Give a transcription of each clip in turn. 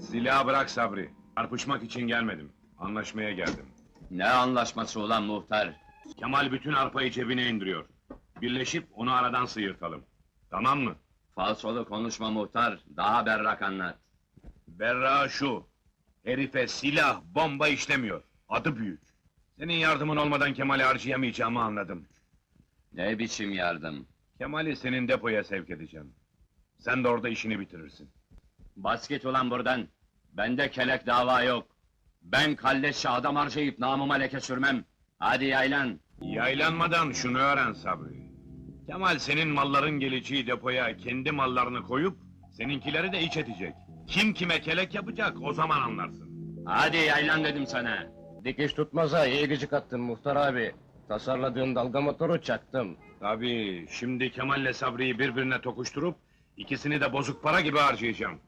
Silahı bırak Sabri. Çarpışmak için gelmedim. Anlaşmaya geldim. Ne anlaşması ulan muhtar? Kemal bütün arpayı cebine indiriyor. Birleşip onu aradan sıyırtalım. Tamam mı? Falsolu konuşma muhtar, daha berrak anlat. Berra şu. Herife silah, bomba işlemiyor. Adı büyük. Senin yardımın olmadan Kemal'i harcayamayacağımı anladım. Ne biçim yardım? Kemal'i senin depoya sevk edeceğim. Sen de orada işini bitirirsin. Bas git ulan buradan. Bende kelek dava yok. Ben kalleşçe adam harcayıp namıma leke sürmem. Hadi yaylan. Yaylanmadan şunu öğren Sabri. Kemal senin malların geleceği depoya kendi mallarını koyup... ...seninkileri de iç edecek. Kim kime kelek yapacak o zaman anlarsın. Hadi yaylan dedim sana. Dikiş tutmaza iyi gıcık attın muhtar abi. Tasarladığın dalga motoru çaktım. Tabii şimdi Kemal'le Sabri'yi birbirine tokuşturup... ...ikisini de bozuk para gibi harcayacağım.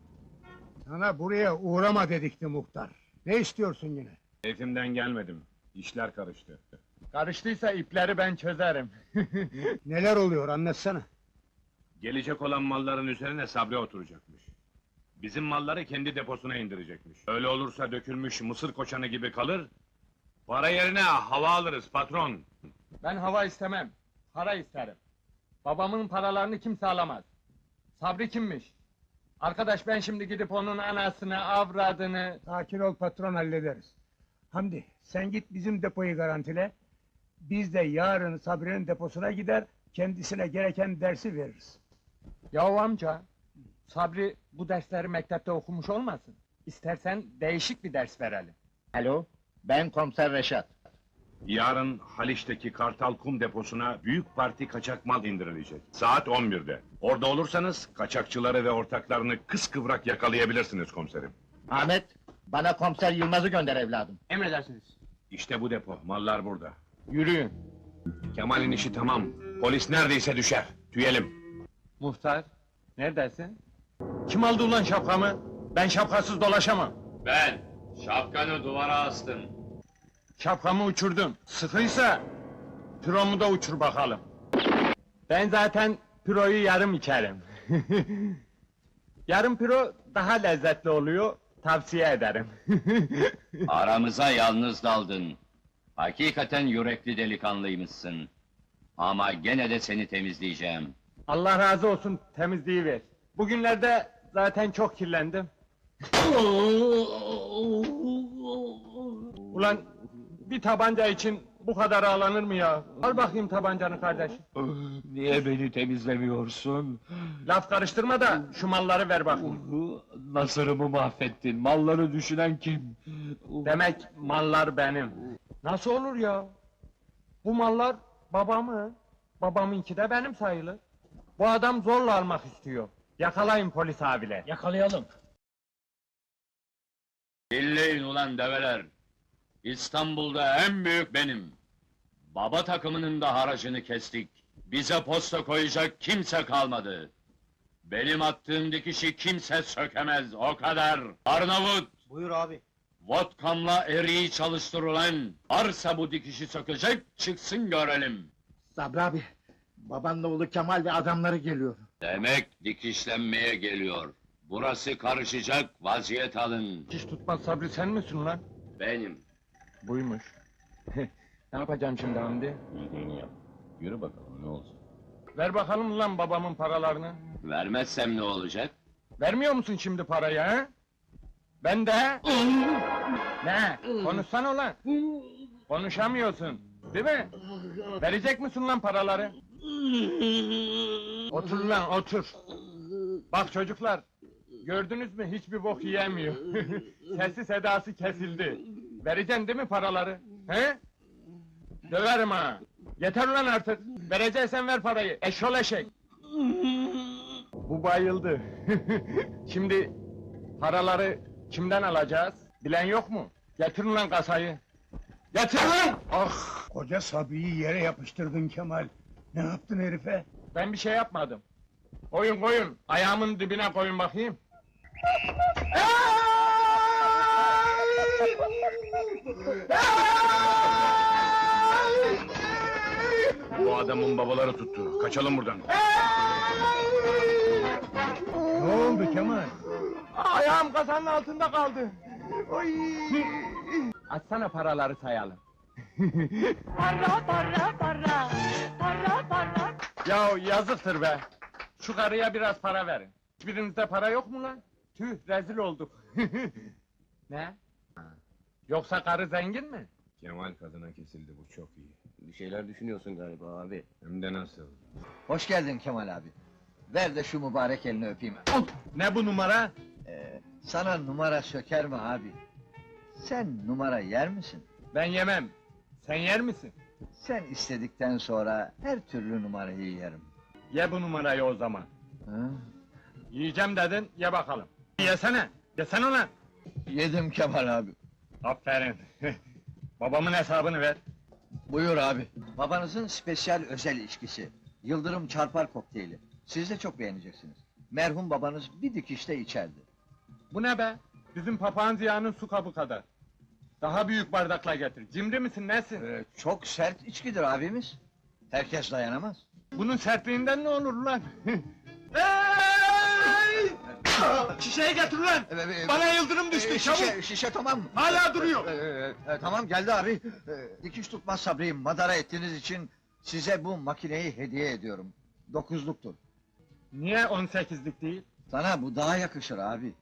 Sana buraya uğrama dedikti muhtar. Ne istiyorsun yine? Keyfimden gelmedim. İşler karıştı. Karıştıysa ipleri ben çözerim. Neler oluyor anlatsana. Gelecek olan malların üzerine Sabri oturacakmış. Bizim malları kendi deposuna indirecekmiş. Öyle olursa dökülmüş mısır koçanı gibi kalır... ...para yerine hava alırız patron. Ben hava istemem. Para isterim. Babamın paralarını kimse alamaz. Sabri kimmiş? Arkadaş ben şimdi gidip onun anasını, avradını... Sakin ol patron hallederiz. Hamdi sen git bizim depoyu garantile. Biz de yarın Sabri'nin deposuna gider, kendisine gereken dersi veririz. Yahu amca, Sabri bu dersleri mektepte okumuş olmasın? İstersen değişik bir ders verelim. Alo, ben komiser Reşat. Yarın Haliç'teki Kartal Kum deposuna büyük parti kaçak mal indirilecek. Saat 11'de. Orada olursanız kaçakçıları ve ortaklarını kıskıvrak yakalayabilirsiniz komiserim. Ahmet, bana komiser Yılmaz'ı gönder evladım. Emredersiniz. İşte bu depo, mallar burada. Yürüyün. Kemal'in işi tamam. Polis neredeyse düşer. Tüyelim. Muhtar, neredesin? Kim aldı ulan şapkamı? Ben şapkasız dolaşamam. Ben. Şapkanı duvara astın. Şapkamı uçurdum. Sıkıysa püromu da uçur bakalım. Ben zaten püroyu yarım içerim. yarım püro daha lezzetli oluyor. Tavsiye ederim. Aramıza yalnız daldın. Hakikaten yürekli delikanlıymışsın. Ama gene de seni temizleyeceğim. Allah razı olsun temizliği ver. Bugünlerde zaten çok kirlendim. Ulan bir tabanca için bu kadar ağlanır mı ya? Al bakayım tabancanı kardeşim. Niye beni temizlemiyorsun? Laf karıştırma da şu malları ver bakayım. Nasırımı mahvettin, malları düşünen kim? Demek mallar benim. Nasıl olur ya? Bu mallar babamın. Babamınki de benim sayılır. Bu adam zorla almak istiyor. Yakalayın polis abiler. Yakalayalım. Dinleyin ulan develer. İstanbul'da en büyük benim. Baba takımının da haracını kestik. Bize posta koyacak kimse kalmadı. Benim attığım dikişi kimse sökemez, o kadar. Arnavut! Buyur abi. Vodkamla eriği çalıştırılan, varsa bu dikişi sökecek, çıksın görelim. Sabri abi, babanla oğlu Kemal ve adamları geliyor. Demek dikişlenmeye geliyor. Burası karışacak, vaziyet alın. Hiç tutmaz Sabri sen misin lan? Benim. Buymuş. ne yapacağım şimdi Hamdi? Bildiğini yap. Yürü bakalım ne olacak. Ver bakalım lan babamın paralarını. Vermezsem ne olacak? Vermiyor musun şimdi parayı ha? Ben de... ne? Konuşsana ulan. Konuşamıyorsun, değil mi? Verecek misin lan paraları? Otur lan, otur. Bak çocuklar, gördünüz mü hiçbir bok yiyemiyor. Sesi sedası kesildi. Vereceksin değil mi paraları? He? Döverim ha. Yeter lan artık. Vereceksen ver parayı. Eşol eşek. Bu bayıldı. Şimdi paraları kimden alacağız? Bilen yok mu? Getirin lan kasayı. Getir lan! Ah! Koca Sabri'yi yere yapıştırdın Kemal. Ne yaptın herife? Ben bir şey yapmadım. Koyun koyun. Ayağımın dibine koyun bakayım. Bu adamın babaları tuttu. Kaçalım buradan. Ne oldu Kemal? Ayağım kasanın altında kaldı. Oy! Açsana paraları sayalım. Para para para para para Ya yazıktır be. Şu karıya biraz para verin. Hiçbirinizde para yok mu lan? Tüh rezil olduk. ne? Yoksa karı zengin mi? Kemal kadına kesildi bu çok iyi. Bir şeyler düşünüyorsun galiba abi. Hem de nasıl? Hoş geldin Kemal abi. Ver de şu mübarek elini öpeyim. Ne bu numara? Ee, sana numara söker mi abi? Sen numara yer misin? Ben yemem. Sen yer misin? Sen istedikten sonra her türlü numarayı yerim. Ye bu numarayı o zaman. Ha? Yiyeceğim dedin, ye bakalım. Yesene, yesene lan. Yedim Kemal abi. Aferin. Babamın hesabını ver. Buyur abi. Babanızın spesyal özel içkisi. Yıldırım çarpar kokteyli. Siz de çok beğeneceksiniz. Merhum babanız bir dikişte içerdi. Bu ne be? Bizim papağan ziyanın su kabı kadar. Daha büyük bardakla getir. Cimri misin, nesin? Ee, çok sert içkidir abimiz. Herkes dayanamaz. Bunun sertliğinden ne olur lan? Ey! Şişeyi getir lan! Ee, e, Bana yıldırım düştü, Ee, çabuk! şişe, şişe tamam mı? Hala duruyor! Ee, e, tamam geldi abi. Ee, dikiş tutmaz Sabri'yi madara ettiğiniz için size bu makineyi hediye ediyorum. Dokuzluktur. Niye 18'lik değil? Sana bu daha yakışır abi.